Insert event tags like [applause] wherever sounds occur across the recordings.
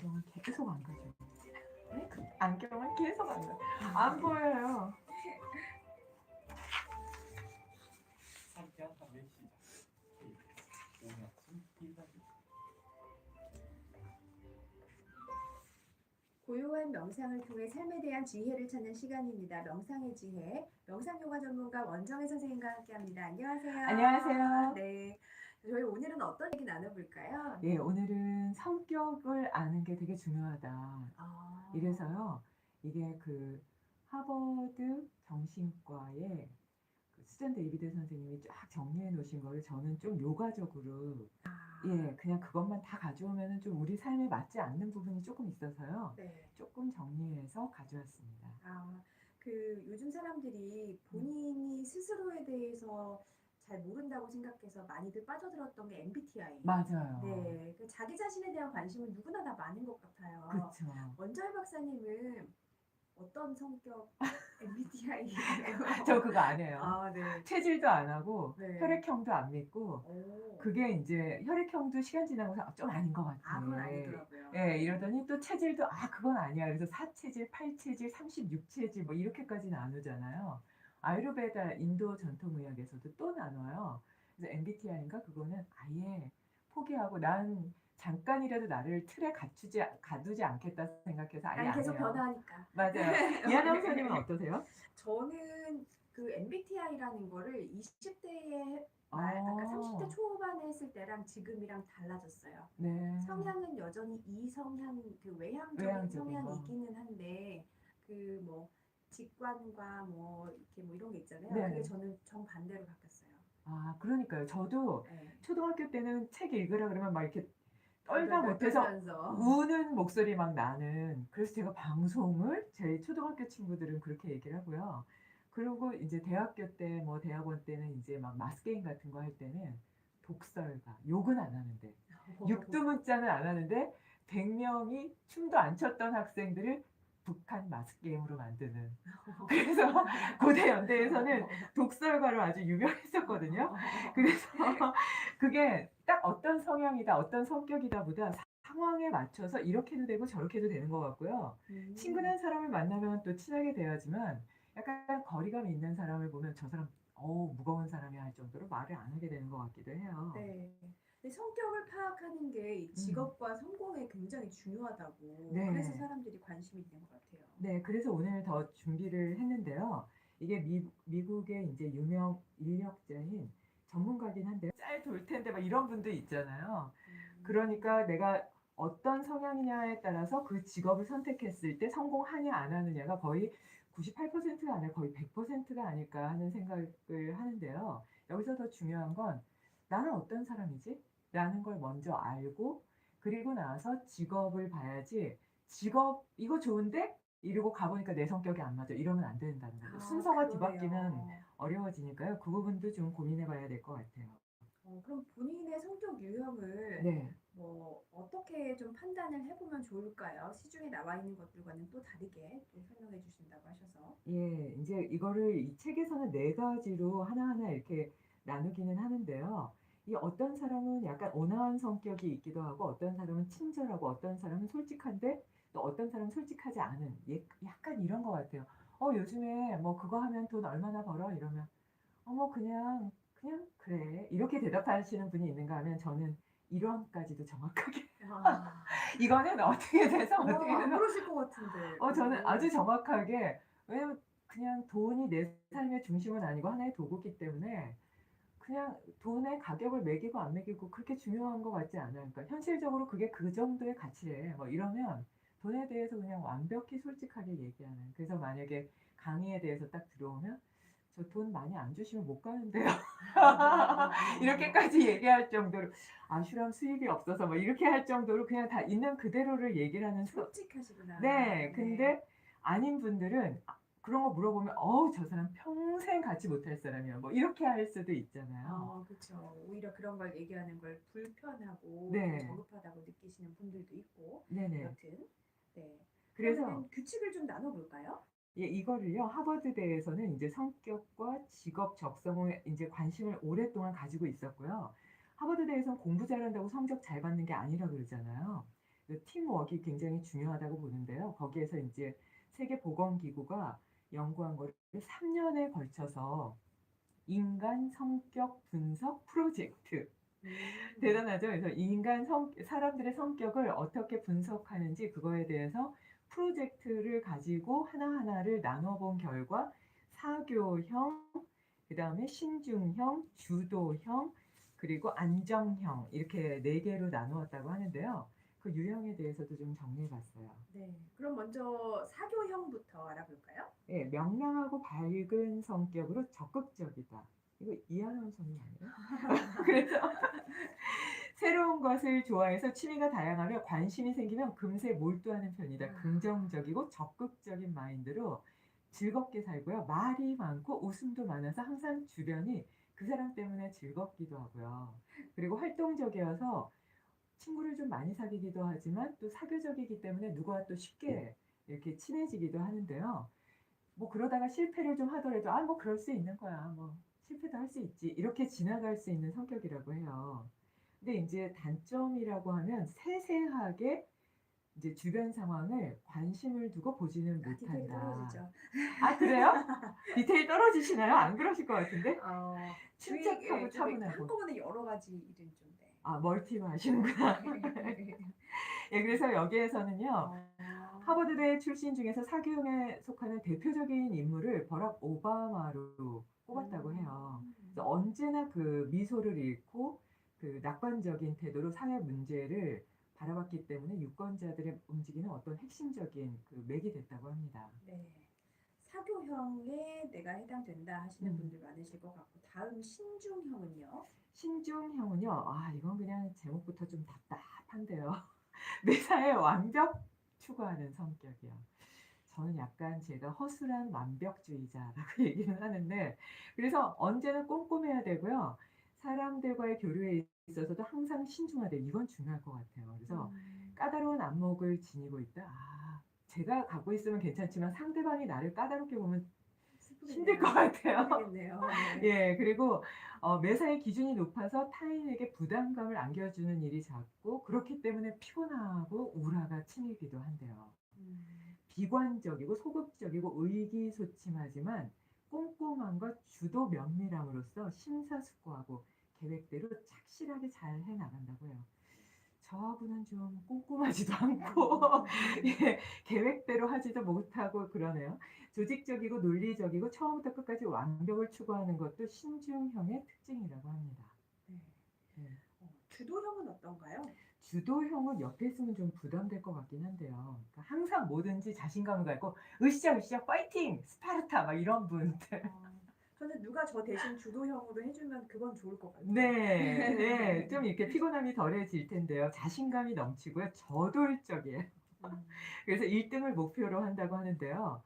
안경을 계속 안 가져. 네? 그 안경을 계속 안 가져. 안 보여요. 고요한 명상을 통해 삶에 대한 지혜를 찾는 시간입니다. 명상의 지혜. 명상 요가 전문가 원정혜 선생님과 함께합니다. 안녕하세요. 안녕하세요. 네. 저희 오늘은 어떤 얘기 나눠볼까요? 예, 오늘은 성격을 아는 게 되게 중요하다. 아, 이래서요, 이게 그 하버드 정신과의 그 수잔 데이비드 선생님이 쫙 정리해 놓으신 거를 저는 좀 요가적으로 아, 예, 그냥 그것만 다 가져오면은 좀 우리 삶에 맞지 않는 부분이 조금 있어서요. 네. 조금 정리해서 가져왔습니다. 아, 그 요즘 사람들이 본인이 스스로에 대해서 잘 모른다고 생각해서 많이들 빠져들었던 게 MBTI. 맞아요. 네. 그 자기 자신에 대한 관심은 누구나 다 많은 것 같아요. 그렇죠. 원자희 박사님은 어떤 성격 [laughs] MBTI예요? [laughs] 저 그거 안 해요. 아, 네. 체질도 안 하고 네. 혈액형도 안 믿고 오. 그게 이제 혈액형도 시간 지나고서 아, 좀 아닌 것 같아. 아, 그건 아니더라고요. 예, 이러더니 또 체질도 아 그건 아니야. 그래서 4체질, 8체질, 36체질 뭐 이렇게까지 나누잖아요. 아유르베다 인도 전통의학에서도 또 나눠요. 그래서 MBTI인가 그거는 아예 포기하고 난 잠깐이라도 나를 틀에 갖추지 가두지 않겠다 생각해서 아예 안 계속 해요. 변화하니까. 맞아요. [laughs] 이한영 선생님은 어떠세요? 저는 그 MBTI라는 거를 20대에 말, 아까 어. 30대 초반에 했을 때랑 지금이랑 달라졌어요. 네. 성향은 여전히 이 성향 그 외향적인 외향적인 성향이 거. 있기는 한데 그 뭐 직관과 뭐 이렇게 뭐 이런 게 있잖아요. 네. 그게 저는 정 반대로 바뀌었어요. 아 그러니까요. 저도 네. 초등학교 때는 책 읽으라 그러면 막 이렇게 떨다 못해서 떨면서. 우는 목소리 막 나는 그래서 제가 방송을 제 초등학교 친구들은 그렇게 얘기를 하고요. 그리고 이제 대학교 때 뭐 대학원 때는 이제 막 마스 게임 같은 거 할 때는 독설가 욕은 안 하는데 육두문자는 안 하는데 100명이 춤도 안 췄던 학생들을 북한 마스 게임으로 만드는 [laughs] 그래서 고대 연대에서는 독설가로 아주 유명했었거든요. 그래서 [laughs] 그게 딱 어떤 성향이다, 어떤 성격이다 보다 상황에 맞춰서 이렇게도 되고 저렇게도 되는 것 같고요. 음. 친근한 사람을 만나면 또 친하게 돼야지만 약간 거리감 있는 사람을 보면 저 사람 어우 무거운 사람이야 할 정도로 말을 안 하게 되는 것 같기도 해요. 네. 근데 성격을 파악하는 게 이 직업과 성공에 굉장히 중요하다고 음. 네. 그래서 사람들이 관심이 있는 것 같아요. 네, 그래서 오늘 더 준비를 했는데요. 이게 미, 미국의 이제 유명 인력자인 전문가긴 한데 짤 돌 텐데 막 이런 분도 있잖아요. 음. 그러니까 내가 어떤 성향이냐에 따라서 그 직업을 선택했을 때 성공하냐 안 하느냐가 거의 98%가 아니라 거의 100%가 아닐까 하는 생각을 하는데요. 여기서 더 중요한 건 나는 어떤 사람이지? 라는 걸 먼저 알고 그리고 나서 직업을 봐야지 직업 이거 좋은데? 이러고 가보니까 내 성격이 안 맞아. 이러면 안 된다는 거죠. 아, 순서가 그러네요. 뒤바뀌면 어려워지니까요. 그 부분도 좀 고민해 봐야 될 것 같아요. 어, 그럼 본인의 성격 유형을 네. 뭐 어떻게 좀 판단을 해보면 좋을까요? 시중에 나와 있는 것들과는 또 다르게 또 설명해 주신다고 하셔서. 예, 이제 이거를 이 책에서는 네 가지로 하나하나 이렇게 나누기는 하는데요. 이 어떤 사람은 약간 온화한 성격이 있기도 하고, 어떤 사람은 친절하고, 어떤 사람은 솔직한데, 또 어떤 사람은 솔직하지 않은, 예, 약간 이런 것 같아요. 어, 요즘에 뭐 그거 하면 돈 얼마나 벌어? 이러면, 어, 뭐 그냥, 그냥 그래. 이렇게 대답하시는 분이 있는가 하면 저는 1원까지도 정확하게. 아, [laughs] 이거는 어떻게 돼서 어, 어떻게 안 그러실 것 같은데. 어, 저는 음. 아주 정확하게, 왜냐면 그냥 돈이 내 삶의 중심은 아니고 하나의 도구기 때문에 그냥 돈의 가격을 매기고 안 매기고 그렇게 중요한 것 같지 않아요. 그러니까 현실적으로 그게 그 정도의 가치래. 뭐 이러면 돈에 대해서 그냥 완벽히 솔직하게 얘기하는. 그래서 만약에 강의에 대해서 딱 들어오면 저 돈 많이 안 주시면 못 가는데요. [laughs] 이렇게까지 얘기할 정도로 아슈람 수입이 없어서 뭐 이렇게 할 정도로 그냥 다 있는 그대로를 얘기를 하는 수, 솔직하시구나. 네, 근데 아닌 분들은 아, 그런 거 물어보면 어우 저 사람 평생 같이 못할 사람이야 뭐 이렇게 할 수도 있잖아요. 어, 그렇죠. 오히려 그런 걸 얘기하는 걸 불편하고 네. 좀 저급하다고 느끼시는 분들도 있고 네네. 여튼 네. 그래서 규칙을 좀 나눠볼까요? 예, 이거를요 하버드 대에서는 이제 성격과 직업 적성에 이제 관심을 오랫동안 가지고 있었고요. 하버드 대에서는 공부 잘한다고 성적 잘 받는 게 아니라 그러잖아요. 그 팀워크가 굉장히 중요하다고 보는데요. 거기에서 이제 세계 보건기구가 연구한 거를 3년에 걸쳐서 인간 성격 분석 프로젝트 음. 대단하죠. 그래서 인간 성 사람들의 성격을 어떻게 분석하는지 그거에 대해서 프로젝트를 가지고 하나하나를 나눠 본 결과 사교형, 그 다음에 신중형, 주도형, 그리고 안정형 이렇게 네 개로 나누었다고 하는데요. 그 유형에 대해서도 좀 정리해 봤어요. 네. 그럼 먼저 사교형부터 알아볼까요? 예, 명랑하고 밝은 성격으로 적극적이다. 이거 이하나운 선이 아니에요? [laughs] 그래서 새로운 것을 좋아해서 취미가 다양하며 관심이 생기면 금세 몰두하는 편이다. 아. 긍정적이고 적극적인 마인드로 즐겁게 살고요. 말이 많고 웃음도 많아서 항상 주변이 그 사람 때문에 즐겁기도 하고요. 그리고 활동적이어서 친구를 좀 많이 사귀기도 하지만 또 사교적이기 때문에 누구와 또 쉽게 이렇게 친해지기도 하는데요. 뭐 그러다가 실패를 좀 하더라도 아 뭐 그럴 수 있는 거야. 뭐 실패도 할 수 있지. 이렇게 지나갈 수 있는 성격이라고 해요. 근데 이제 단점이라고 하면 세세하게 이제 주변 상황을 관심을 두고 보지는 아, 디테일 못한다. 떨어지죠. 아 그래요? 디테일 떨어지시나요? 안 그러실 것 같은데? 어, 침착하고 차분하고. 한꺼번에 여러 가지 일은 좀 네. 아 멀티만 하시는구나. [laughs] 예, 그래서 여기에서는요. 어, 하버드대 출신 중에서 사교형에 속하는 대표적인 인물을 버락 오바마로 꼽았다고 해요. 음. 그래서 언제나 그 미소를 잃고 그 낙관적인 태도로 사회 문제를 바라봤기 때문에 유권자들의 움직이는 어떤 핵심적인 그 맥이 됐다고 합니다. 네. 사교형에 내가 해당된다 하시는 음. 분들 많으실 것 같고 다음 신중형은요. 신중형은요, 아, 이건 그냥 제목부터 좀 답답한데요. [laughs] 매사에 완벽 추구하는 성격이요. 저는 약간 제가 허술한 완벽주의자라고 [laughs] 얘기는 하는데, 그래서 언제나 꼼꼼해야 되고요. 사람들과의 교류에 있어서도 항상 신중하되 이건 중요할 것 같아요. 그래서 음. 까다로운 안목을 지니고 있다. 아, 제가 갖고 있으면 괜찮지만 상대방이 나를 까다롭게 보면 힘들 것 같아요. 네. 예, 그리고 어, 매사의 기준이 높아서 타인에게 부담감을 안겨주는 일이 작고 그렇기 때문에 피곤하고 우라가 치밀기도 한데요. 음. 비관적이고 소극적이고 의기소침하지만 꼼꼼함과 주도 면밀함으로써 심사숙고하고 계획대로 착실하게 잘 해나간다고 해요. 저하고는 좀 꼼꼼하지도 않고 [laughs] 예, 계획대로 하지도 못하고 그러네요. 조직적이고 논리적이고 처음부터 끝까지 완벽을 추구하는 것도 신중형의 특징이라고 합니다. 네. 네. 어, 주도형은 어떤가요? 주도형은 옆에 있으면 좀 부담될 것 같긴 한데요. 그러니까 항상 뭐든지 자신감을 갖고 으쌰 으쌰 파이팅 스파르타 막 이런 분들. 어, 저는 누가 저 대신 주도형으로 해주면 그건 좋을 것 같아요. 네, [laughs] 네, 좀 이렇게 피곤함이 덜해질 텐데요. 자신감이 넘치고요, 저돌적이에요. 음. 그래서 1등을 목표로 한다고 하는데요.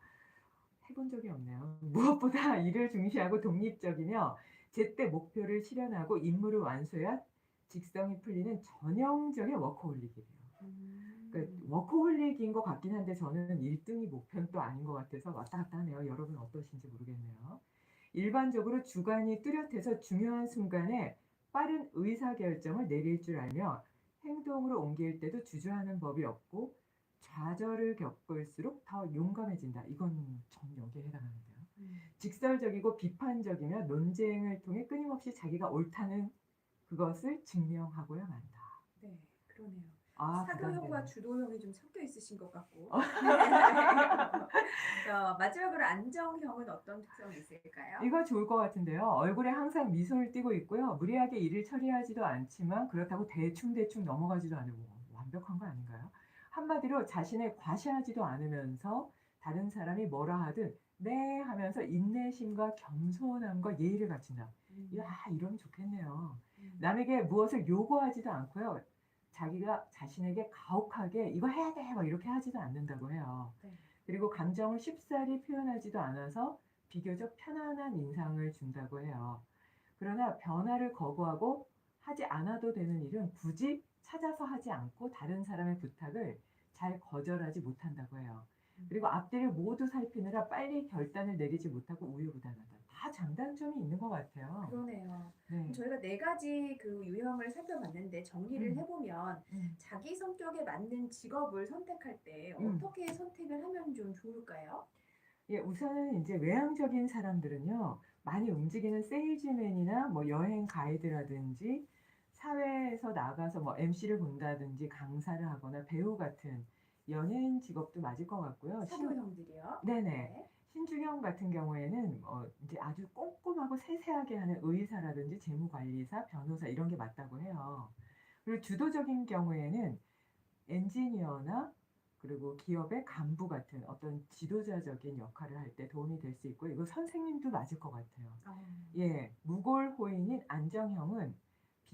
해본 적이 없네요. 무엇보다 [laughs] 일을 중시하고 독립적이며 제때 목표를 실현하고 임무를 완수해야 직성이 풀리는 전형적인 워커홀릭이에요. 음. 그러니까 워커홀릭인 것 같긴 한데 저는 1등이 목표는 또 아닌 것 같아서 왔다 갔다 하네요. 여러분 어떠신지 모르겠네요. 일반적으로 주관이 뚜렷해서 중요한 순간에 빠른 의사결정을 내릴 줄 알며 행동으로 옮길 때도 주저하는 법이 없고 좌절을 겪을수록 더 용감해진다. 이건 전 여기에 해당하는데요. 음. 직설적이고 비판적이며 논쟁을 통해 끊임없이 자기가 옳다는 그것을 증명하고야 만다. 네, 그러네요. 아, 사교형과 부담되네. 주도형이 좀 섞여 있으신 것 같고. 어. [laughs] 어, 마지막으로 안정형은 어떤 특성이 있을까요? 이거 좋을 것 같은데요. 얼굴에 항상 미소를 띠고 있고요. 무리하게 일을 처리하지도 않지만 그렇다고 대충대충 넘어가지도 않고 완벽한 거 아닌가요? 한마디로 자신을 과시하지도 않으면서 다른 사람이 뭐라 하든 네 하면서 인내심과 겸손함과 예의를 갖춘다. 음. 야, 이러면 좋겠네요. 음. 남에게 무엇을 요구하지도 않고요. 자기가 자신에게 가혹하게 이거 해야 돼! 막 이렇게 하지도 않는다고 해요. 네. 그리고 감정을 쉽사리 표현하지도 않아서 비교적 편안한 인상을 준다고 해요. 그러나 변화를 거부하고 하지 않아도 되는 일은 굳이 찾아서 하지 않고 다른 사람의 부탁을 잘 거절하지 못한다고 해요. 그리고 앞뒤를 모두 살피느라 빨리 결단을 내리지 못하고 우유부단하다. 다 장단점이 있는 것 같아요. 그러네요. 네. 저희가 네 가지 그 유형을 살펴봤는데 정리를 음. 해보면 음. 자기 성격에 맞는 직업을 선택할 때 음. 어떻게 선택을 하면 좀 좋을까요? 예, 우선은 이제 외향적인 사람들은요, 많이 움직이는 세일즈맨이나 뭐 여행 가이드라든지 사회에서 나가서 뭐 MC를 본다든지 강사를 하거나 배우 같은 연예인 직업도 맞을 것 같고요. 신- 사도형들이요. 네네. 신주경 같은 경우에는 어, 이제 아주 꼼꼼하고 세세하게 하는 의사라든지 재무관리사, 변호사 이런 게 맞다고 해요. 그리고 주도적인 경우에는 엔지니어나 그리고 기업의 간부 같은 어떤 지도자적인 역할을 할 때 도움이 될 수 있고 이거 선생님도 맞을 것 같아요. 어, 예, 무골 호인인 안정형은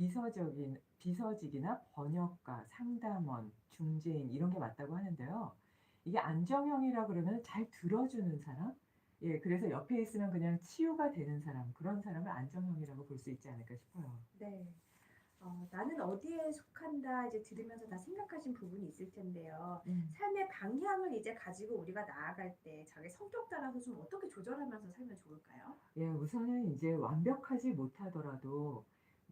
비서적인 비서직이나 번역가, 상담원, 중재인 이런 게 맞다고 하는데요. 이게 안정형이라 그러면 잘 들어주는 사람, 예, 그래서 옆에 있으면 그냥 치유가 되는 사람 그런 사람을 안정형이라고 볼 수 있지 않을까 싶어요. 네. 어, 나는 어디에 속한다 이제 들으면서 다 생각하신 부분이 있을 텐데요. 음. 삶의 방향을 이제 가지고 우리가 나아갈 때 자기 성격 따라서 좀 어떻게 조절하면서 살면 좋을까요? 예, 우선은 이제 완벽하지 못하더라도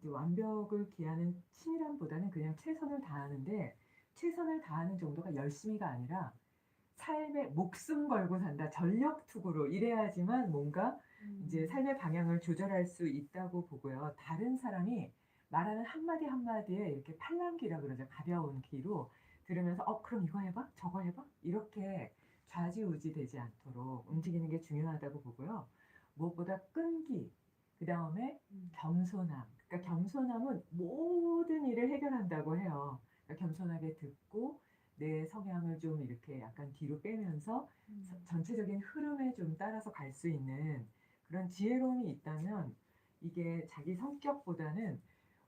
완벽을 기하는 치밀함보다는 그냥 최선을 다하는데 최선을 다하는 정도가 열심히가 아니라 삶에 목숨 걸고 산다 전력 투구로 이래야지만 뭔가 이제 삶의 방향을 조절할 수 있다고 보고요. 다른 사람이 말하는 한마디 한마디에 이렇게 팔랑귀라 그러죠. 가벼운 귀로 들으면서 어 그럼 이거 해봐 저거 해봐 이렇게 좌지우지 되지 않도록 움직이는 게 중요하다고 보고요. 무엇보다 끈기 그 다음에 음. 겸손함. 그러니까 겸손함은 모든 일을 해결한다고 해요. 그러니까 겸손하게 듣고 내 성향을 좀 이렇게 약간 뒤로 빼면서 음. 서- 전체적인 흐름에 좀 따라서 갈 수 있는 그런 지혜로움이 있다면 이게 자기 성격보다는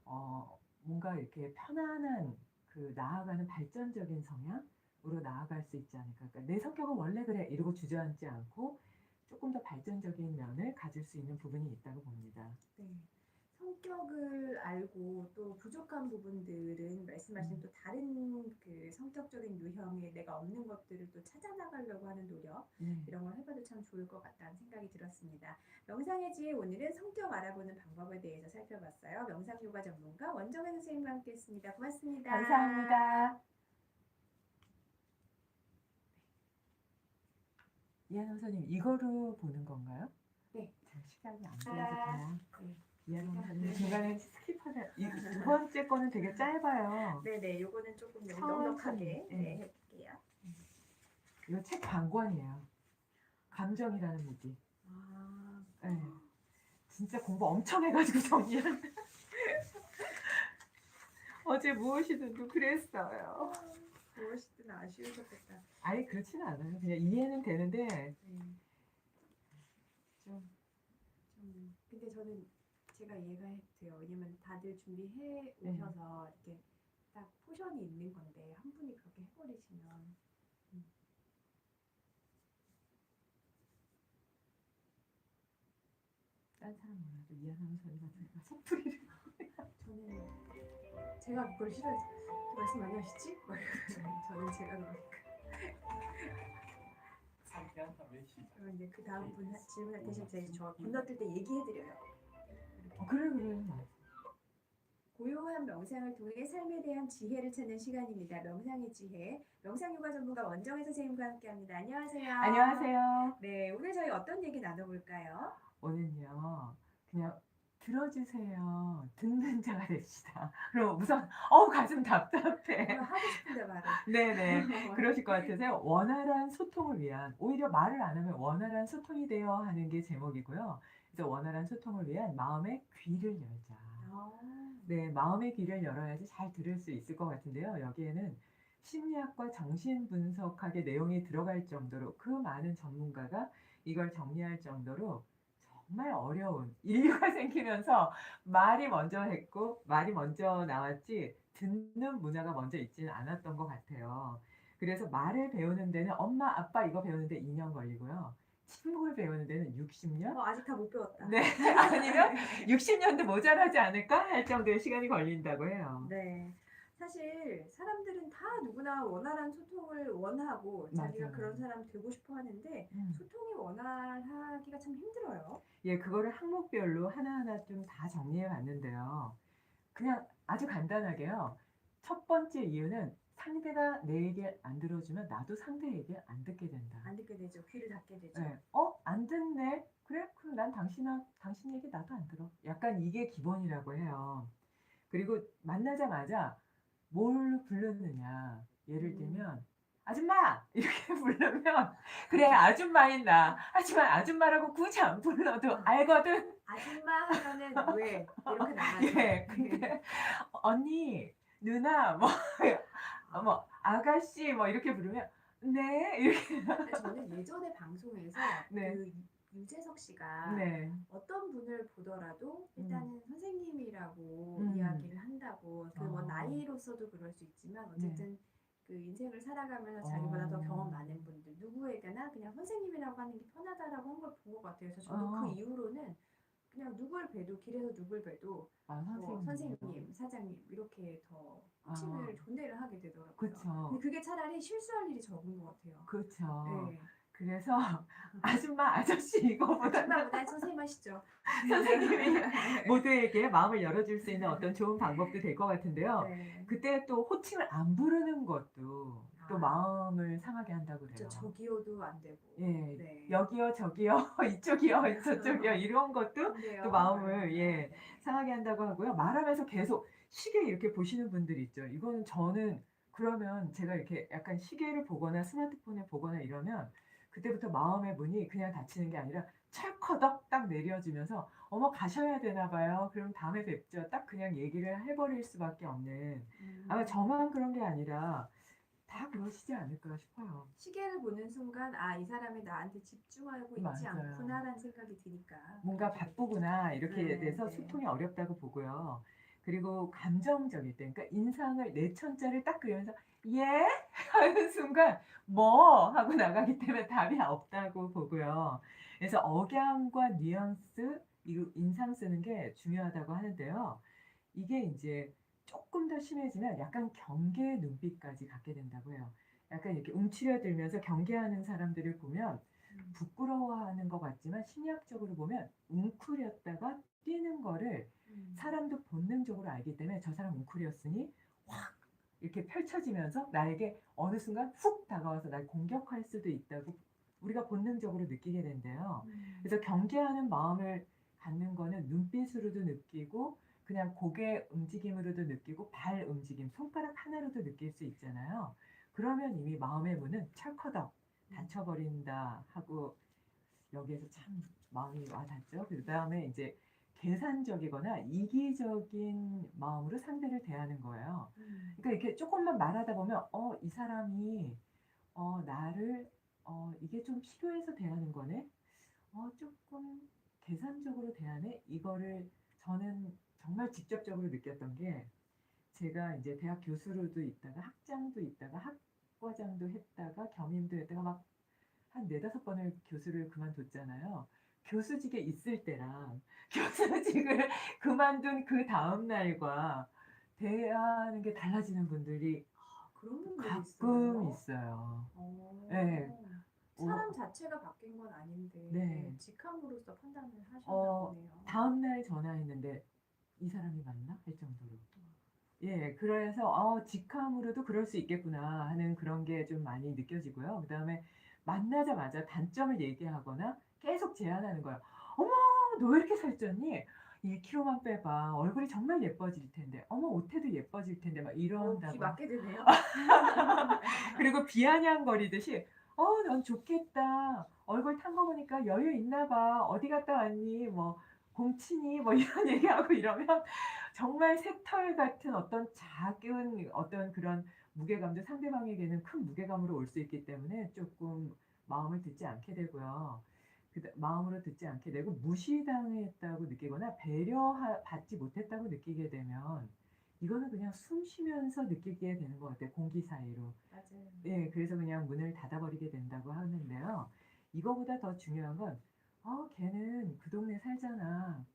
어 뭔가 이렇게 편안한 그 나아가는 발전적인 성향으로 나아갈 수 있지 않을까. 그러니까 내 성격은 원래 그래 이러고 주저앉지 않고 조금 더 발전적인 면을 가질 수 있는 부분이 있다고 봅니다. 네. 성격을 알고 또 부족한 부분들은 말씀하신 음. 또 다른 그 성격적인 유형에 내가 없는 것들을 또 찾아나가려고 하는 노력 네. 이런 걸 해봐도 참 좋을 것 같다는 생각이 들었습니다. 명상의 지혜 오늘은 성격 알아보는 방법에 대해서 살펴봤어요. 명상 요가 전문가 원정현 선생님과 함께했습니다. 고맙습니다. 감사합니다. 이한호 선생님 이거로 보는 건가요? 네. 잘 시간이 안 돼서 그냥 네. 네. 중간에 스킵하는 이두 번째 거는 되게 짧아요. 네네, 요거는 조금 천천히, 넉넉하게 네. 네, 해볼게요. 이거 책 관권이에요. 감정이라는 무기. 아, 네. 진짜 공부 엄청 해가지고 정리한. [laughs] 어제 무엇이든도 그랬어요. 무엇이든 아쉬우셨겠다. 아예 그렇지는 않아요. 그냥 이해는 되는데 네. 좀 좀 근데 저는 제가 이해가 해- 돼요. 왜냐면 다들 준비해 네. 오셔서 이렇게 딱 포션이 있는 건데 한 분이 그렇게 해버리시면 딴 사람 몰라도 이해하는 소리 같으니까 속풀이를. 저는 제가 그걸 싫어해서 그 말씀 많이 하시지? 막 저는 제가 그러니까. 그럼 이제 그 다음 분 하- 질문할 때 제가 저 건너뛸 때 얘기해드려요. 어, 그래 그래. 고요한 명상을 통해 삶에 대한 지혜를 찾는 시간입니다. 명상의 지혜. 명상요가 전문가 원정혜 선생님과 함께합니다. 안녕하세요. 안녕하세요. 네, 오늘 저희 어떤 얘기 나눠볼까요? 오늘요 그냥 들어주세요. 듣는 자가 됩시다. 그럼 우선 어 가슴 답답해. 오늘 하고 싶은데 말을. 네네. [laughs] 그러실 것 같아서요. 원활한 소통을 위한 오히려 말을 안 하면 원활한 소통이 되어 하는 게 제목이고요. 그래서 원활한 소통을 위한 마음의 귀를 열자. 아, 네, 마음의 귀를 열어야지 잘 들을 수 있을 것 같은데요. 여기에는 심리학과 정신 분석학의 내용이 들어갈 정도로 그 많은 전문가가 이걸 정리할 정도로 정말 어려운 인류가 [laughs] 생기면서 말이 먼저 했고 말이 먼저 나왔지 듣는 문화가 먼저 있지는 않았던 것 같아요. 그래서 말을 배우는 데는 엄마, 아빠 이거 배우는데 2년 걸리고요. 침묵을 배우는 데는 60년? 어, 아직 다 못 배웠다. 네. [laughs] 아니면 60년도 모자라지 않을까 할 정도의 시간이 걸린다고 해요. 네. 사실 사람들은 다 누구나 원활한 소통을 원하고 자기가 맞아요. 그런 사람 되고 싶어 하는데 음. 소통이 원활하기가 참 힘들어요. 예, 그거를 항목별로 하나하나 좀 다 정리해 봤는데요. 그냥 아주 간단하게요. 첫 번째 이유는 상대가 내 얘기 안 들어주면 나도 상대 얘기 안 듣게 된다. 안 듣게 되죠. 귀를 닫게 되죠. 예, 어? 안 듣네? 그래? 그럼 난 당신, 당신 얘기 나도 안 들어. 약간 이게 기본이라고 해요. 그리고 만나자마자 뭘 부르느냐. 예를 음. 들면, 아줌마! [laughs] 이렇게 부르면, 그래, 아줌마인 나. 하지만 아줌마라고 굳이 안 불러도 알거든? 아줌마 하면은 왜 이렇게 [laughs] 나가죠. 예, 근데, 언니, 누나, 뭐, 어, 뭐, 아가씨, 뭐, 이렇게 부르면, 네? 이렇게. 근데 저는 예전에 방송에서 [laughs] 네. 그 유재석 씨가 네. 어떤 분을 보더라도 일단은 선생님이라고 음. 이야기를 한다고 그뭐 어. 나이로서도 그럴 수 있지만 어쨌든 그 인생을 살아가면서 자기보다 더 어. 경험 많은 분들 누구에게나 그냥 선생님이라고 하는 게 편하다라고 한 걸 본 것 같아요. 그래서 저도 어. 그 이후로는 그냥 누굴 봬도 길에서 누굴 봬도 아, 뭐 선생님. 선생님, 사장님 이렇게 더 아. 호칭을 존대를 하게 되더라고요. 그쵸. 근데 그게 차라리 실수할 일이 적은 것 같아요. 그렇죠. 네. 그래서 [laughs] 아줌마, 아저씨 이거보다 아줌마보다 선생님 하시죠. [laughs] 선생님이 모두에게 마음을 열어줄 수 있는 어떤 좋은 방법도 될 것 같은데요. 네. 그때 또 호칭을 안 부르는 것도 또 아. 마음을 상하게 한다고 저 그래요. 저기요도 안 되고. 예, 네. 여기요, 저기요, [laughs] 이쪽이요, 저쪽이요 [laughs] 이런 것도. 또 마음을, 예. 네. 상하게 한다고 하고요. 말하면서 계속 시계 이렇게 보시는 분들 있죠. 이거는 저는 그러면 제가 이렇게 약간 시계를 보거나 스마트폰을 보거나 이러면 그때부터 마음의 문이 그냥 닫히는 게 아니라 철커덕 딱 내려지면서 어머 가셔야 되나 봐요. 그럼 다음에 뵙죠. 딱 그냥 얘기를 해버릴 수밖에 없는 음. 아마 저만 그런 게 아니라 다 그러시지 않을까 싶어요. 시계를 보는 순간 아 이 사람이 나한테 집중하고 있지 맞아요. 않구나라는 생각이 드니까 뭔가 바쁘구나 이렇게 네, 돼서 네. 소통이 어렵다고 보고요. 그리고 감정적일 때, 그러니까 인상을 내 천자를 딱 그리면서 예 [laughs] 하는 순간 뭐 하고 나가기 때문에 답이 없다고 보고요. 그래서 억양과 뉘앙스, 이 인상 쓰는 게 중요하다고 하는데요. 이게 이제 조금 더 심해지면 약간 경계 눈빛까지 갖게 된다고 해요. 약간 이렇게 움츠려들면서 경계하는 사람들을 보면 음. 부끄러워하는 것 같지만 심리학적으로 보면 웅크렸다가 뛰는 거를 음. 사람도 본능적으로 알기 때문에 저 사람 웅크렸으니 확 이렇게 펼쳐지면서 나에게 어느 순간 훅 다가와서 날 공격할 수도 있다고 우리가 본능적으로 느끼게 된대요. 음. 그래서 경계하는 마음을 갖는 거는 눈빛으로도 느끼고 그냥 고개 움직임으로도 느끼고 발 움직임, 손가락 하나로도 느낄 수 있잖아요. 그러면 이미 마음의 문은 철커덕 닫혀버린다 하고 여기에서 참 마음이 와닿죠. 그 다음에 이제 계산적이거나 이기적인 마음으로 상대를 대하는 거예요. 음. 그러니까 이렇게 조금만 말하다 보면 어 이 사람이 어 나를 어 이게 좀 필요해서 대하는 거네. 어 조금 계산적으로 대하네. 이거를 저는 정말 직접적으로 느꼈던 게 제가 이제 대학 교수로도 있다가 학장도 있다가 학과장도 했다가 겸임도 했다가 막 한 네다섯 번을 교수를 그만뒀잖아요. 교수직에 있을 때랑 [laughs] 교수직을 그만둔 그 다음 날과 대하는 게 달라지는 분들이 아, 그런 가끔 있어요. 있어요. 어. 네. 사람 자체가 바뀐 건 아닌데 네. 직함으로서 판단을 하셨나 어, 보네요. 다음 날 전화했는데 이 사람이 맞나 할 정도로. 예, 그래서 어, 직함으로도 그럴 수 있겠구나 하는 그런 게 좀 많이 느껴지고요. 그다음에 만나자마자 단점을 얘기하거나 계속 제안하는 거예요. 어머, 너 왜 이렇게 살쪘니? 1kg만 빼봐. 얼굴이 정말 예뻐질 텐데. 어머, 옷태도 예뻐질 텐데. 막 어, 귀 이런다고. 맞게 되네요. [laughs] 그리고 비아냥거리듯이 어, 넌 좋겠다. 얼굴 탄 거 보니까 여유 있나 봐. 어디 갔다 왔니? 뭐 공치니? 뭐 이런 [laughs] 얘기하고 이러면 정말 새털 같은 어떤 작은 어떤 그런 무게감도 상대방에게는 큰 무게감으로 올 수 있기 때문에 조금 마음을 듣지 않게 되고요. 그 마음으로 듣지 않게 되고 무시당했다고 느끼거나 배려받지 못했다고 느끼게 되면 이거는 그냥 숨 쉬면서 느끼게 되는 것 같아요. 공기 사이로. 맞아요. 예, 그래서 그냥 문을 닫아버리게 된다고 하는데요. 이거보다 더 중요한 건, 아, 걔는 그 동네 살잖아.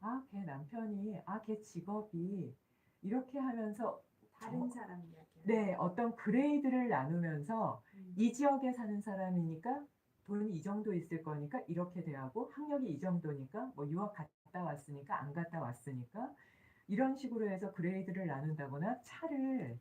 아, 걔 남편이, 아, 걔 직업이 이렇게 하면서 다른 사람 이야기. 네, 어떤 그레이드를 나누면서 음. 이 지역에 사는 사람이니까 돈이 이 정도 있을 거니까 이렇게 대하고 학력이 이 정도니까 뭐 유학 갔다 왔으니까 안 갔다 왔으니까 이런 식으로 해서 그레이드를 나눈다거나 차를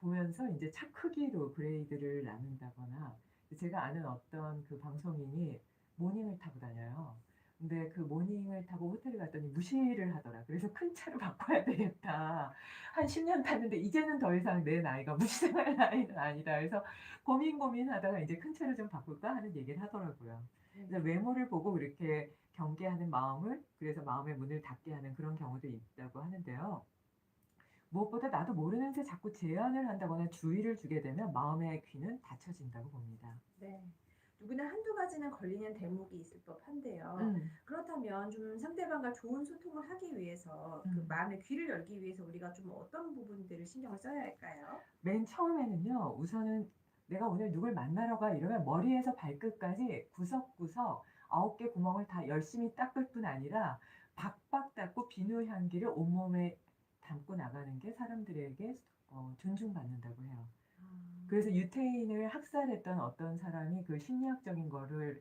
보면서 이제 차 크기로 그레이드를 나눈다거나 제가 아는 어떤 그 방송인이 모닝을 타고 다녀요. 근데 그 모닝을 타고 호텔에 갔더니 무시를 하더라. 그래서 큰 차로 바꿔야 되겠다. 한 10년 탔는데 이제는 더 이상 내 나이가 무시당할 [laughs] 나이는 아니다. 그래서 고민 고민하다가 이제 큰 차를 좀 바꿀까 하는 얘기를 하더라고요. 그래서 외모를 보고 그렇게 경계하는 마음을 그래서 마음의 문을 닫게 하는 그런 경우도 있다고 하는데요. 무엇보다 나도 모르는 새 자꾸 제안을 한다거나 주의를 주게 되면 마음의 귀는 닫혀진다고 봅니다. 네. 누구나 한두 가지는 걸리는 대목이 있을 법한데요. 음, 그렇다면 좀 상대방과 좋은 소통을 하기 위해서 그 음. 마음의 귀를 열기 위해서 우리가 좀 어떤 부분들을 신경을 써야 할까요? 맨 처음에는요, 우선은 내가 오늘 누굴 만나러 가 이러면 머리에서 발끝까지 구석구석 아홉 개 구멍을 다 열심히 닦을 뿐 아니라 박박 닦고 비누 향기를 온몸에 담고 나가는 게 사람들에게 어, 존중받는다고 해요. 그래서 유태인을 학살했던 어떤 사람이 그 심리학적인 거를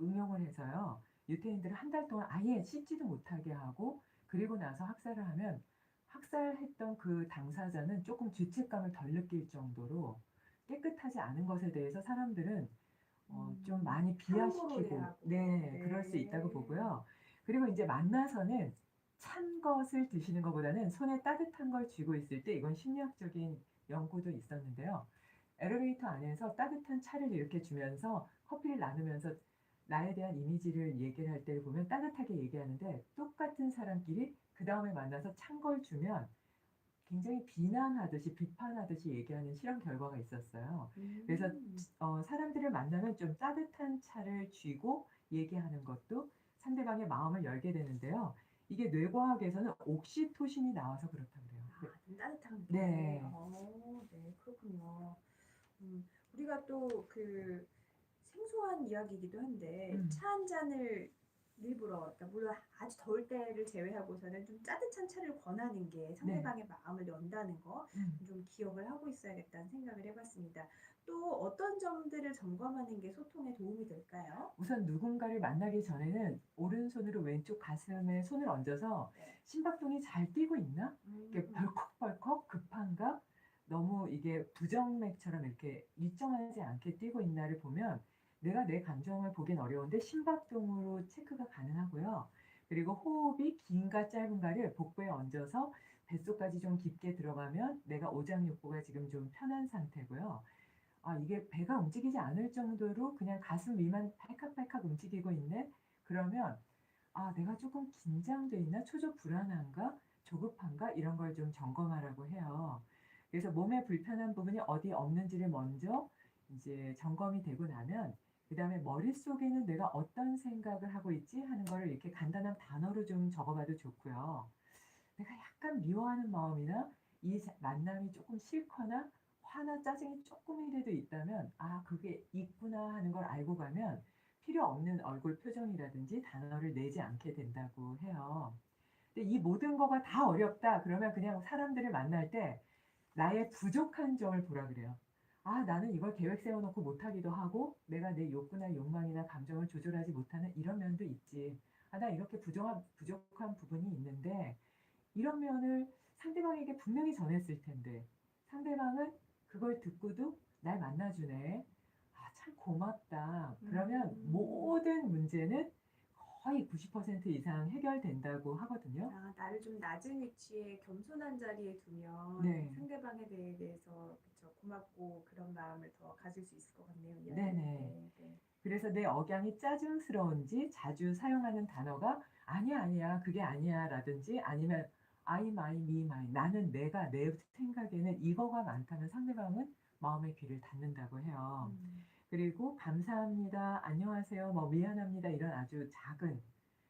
응용을 해서요. 유태인들을 한 달 동안 아예 씻지도 못하게 하고 그리고 나서 학살을 하면 학살했던 그 당사자는 조금 죄책감을 덜 느낄 정도로 깨끗하지 않은 것에 대해서 사람들은 어, 음, 좀 많이 비하시키고 대하고. 네, 그럴 수 네. 있다고 보고요. 그리고 이제 만나서는 찬 것을 드시는 것보다는 손에 따뜻한 걸 쥐고 있을 때 이건 심리학적인 연구도 있었는데요. 엘리베이터 안에서 따뜻한 차를 이렇게 주면서 커피를 나누면서 나에 대한 이미지를 얘기를 할 때를 보면 따뜻하게 얘기하는데 똑같은 사람끼리 그 다음에 만나서 찬 걸 주면 굉장히 비난하듯이 비판하듯이 얘기하는 실험 결과가 있었어요. 그래서 음. 어, 사람들을 만나면 좀 따뜻한 차를 쥐고 얘기하는 것도 상대방의 마음을 열게 되는데요. 이게 뇌과학에서는 옥시토신이 나와서 그렇다고 그래요. 아, 좀 따뜻한 느낌. 네. 어, 네, 그렇군요. 음, 우리가 또 그 생소한 이야기이기도 한데 음. 차 한 잔을 일부러, 그러니까 물론 아주 더울 때를 제외하고서는 좀 따뜻한 차를 권하는 게 상대방의 마음을 연다는 거 음. 좀 기억을 하고 있어야겠다는 생각을 해봤습니다. 또 어떤 점들을 점검하는 게 소통에 도움이 될까요? 우선 누군가를 만나기 전에는 오른손으로 왼쪽 가슴에 손을 얹어서 네. 심박동이 잘 뛰고 있나? 이렇게 음, 벌컥벌컥 급한가? 너무 이게 부정맥처럼 이렇게 일정하지 않게 뛰고 있나를 보면 내가 내 감정을 보긴 어려운데 심박동으로 체크가 가능하고요. 그리고 호흡이 긴가 짧은가를 복부에 얹어서 뱃속까지 좀 깊게 들어가면 내가 오장육부가 지금 좀 편한 상태고요. 아, 이게 배가 움직이지 않을 정도로 그냥 가슴 위만 팔칵팔칵 움직이고 있네? 그러면 아, 내가 조금 긴장돼 있나? 초조 불안한가? 조급한가? 이런 걸 좀 점검하라고 해요. 그래서 몸에 불편한 부분이 어디 없는지를 먼저 이제 점검이 되고 나면 그 다음에 머릿속에는 내가 어떤 생각을 하고 있지 하는 거를 이렇게 간단한 단어로 좀 적어봐도 좋고요. 내가 약간 미워하는 마음이나 이 사- 만남이 조금 싫거나 화나 짜증이 조금이라도 있다면 아 그게 있구나 하는 걸 알고 가면 필요 없는 얼굴 표정이라든지 단어를 내지 않게 된다고 해요. 근데 이 모든 거가 다 어렵다 그러면 그냥 사람들을 만날 때 나의 부족한 점을 보라 그래요. 아, 나는 이걸 계획 세워놓고 못하기도 하고, 내가 내 욕구나 욕망이나 감정을 조절하지 못하는 이런 면도 있지. 아, 나 이렇게 부정한, 부족한 부분이 있는데, 이런 면을 상대방에게 분명히 전했을 텐데, 상대방은 그걸 듣고도 날 만나주네. 아, 참 고맙다. 그러면 음. 모든 문제는 거의 90% 이상 해결된다고 하거든요. 아, 나를 좀 낮은 위치에 겸손한 자리에 두면 네. 상대방에 대해- 대해서 그쵸, 고맙고 그런 마음을 더 가질 수 있을 것 같네요. 네네. 때. 네. 그래서 내 억양이 짜증스러운지 자주 사용하는 단어가 아니야 아니야 그게 아니야 라든지 아니면 I my me my 나는 내가 내 생각에는 이거가 많다면 상대방은 마음의 귀를 닫는다고 해요. 음. 그리고 감사합니다, 안녕하세요, 뭐 미안합니다 이런 아주 작은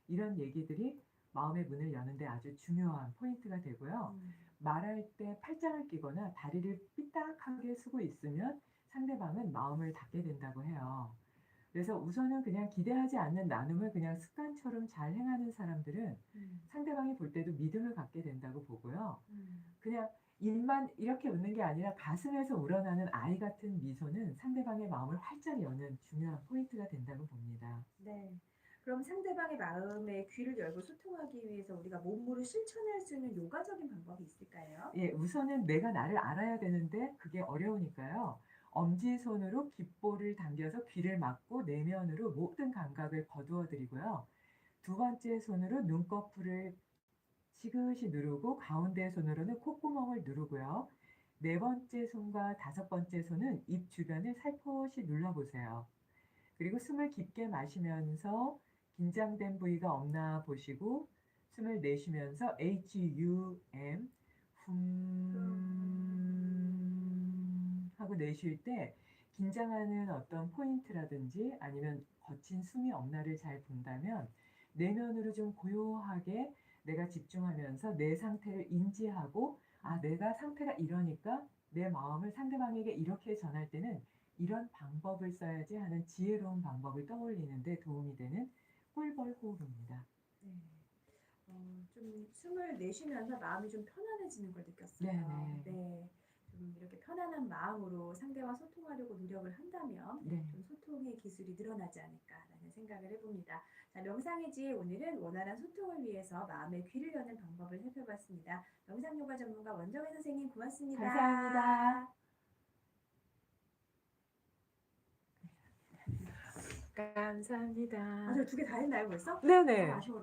이런 얘기들이 마음의 문을 여는데 아주 중요한 포인트가 되고요. 음. 말할 때 팔짱을 끼거나 다리를 삐딱하게 쓰고 있으면 상대방은 마음을 닫게 된다고 해요. 그래서 우선은 그냥 기대하지 않는 나눔을 그냥 습관처럼 잘 행하는 사람들은 음. 상대방이 볼 때도 믿음을 갖게 된다고 보고요. 음. 그냥 입만 이렇게 웃는 게 아니라 가슴에서 우러나는 아이 같은 미소는 상대방의 마음을 활짝 여는 중요한 포인트가 된다고 봅니다. 네. 그럼 상대방의 마음에 귀를 열고 소통하기 위해서 우리가 몸으로 실천할 수 있는 요가적인 방법이 있을까요? 예, 우선은 내가 나를 알아야 되는데 그게 어려우니까요. 엄지손으로 귓볼을 당겨서 귀를 막고 내면으로 모든 감각을 거두어 드리고요. 두 번째 손으로 눈꺼풀을 지그시 누르고 가운데 손으로는 콧구멍을 누르고요. 네 번째 손과 다섯 번째 손은 입 주변을 살포시 눌러보세요. 그리고 숨을 깊게 마시면서 긴장된 부위가 없나 보시고 숨을 내쉬면서 H-U-M 흠 하고 내쉴 때 긴장하는 어떤 포인트라든지 아니면 거친 숨이 없나를 잘 본다면 내면으로 좀 고요하게 내가 집중하면서 내 상태를 인지하고 아 내가 상태가 이러니까 내 마음을 상대방에게 이렇게 전할 때는 이런 방법을 써야지 하는 지혜로운 방법을 떠올리는데 도움이 되는 꿀벌 호흡입니다. 네. 어, 좀 숨을 내쉬면서 마음이 좀 편안해지는 걸 느꼈어요. 네네. 네. 좀 이렇게 편안한 마음으로 상대와 소통하려고 노력을 한다면 네. 좀 소통의 기술이 늘어나지 않을까라는 생각을 해봅니다. 자, 명상의 지혜 오늘은 원활한 소통을 위해서 마음의 귀를 여는 방법을 살펴봤습니다. 명상 요가 전문가 원정혜 선생님 고맙습니다. 감사합니다. 감사합니다. 아, 저 두 개 다 했나요 벌써? 네네. 아쉬워.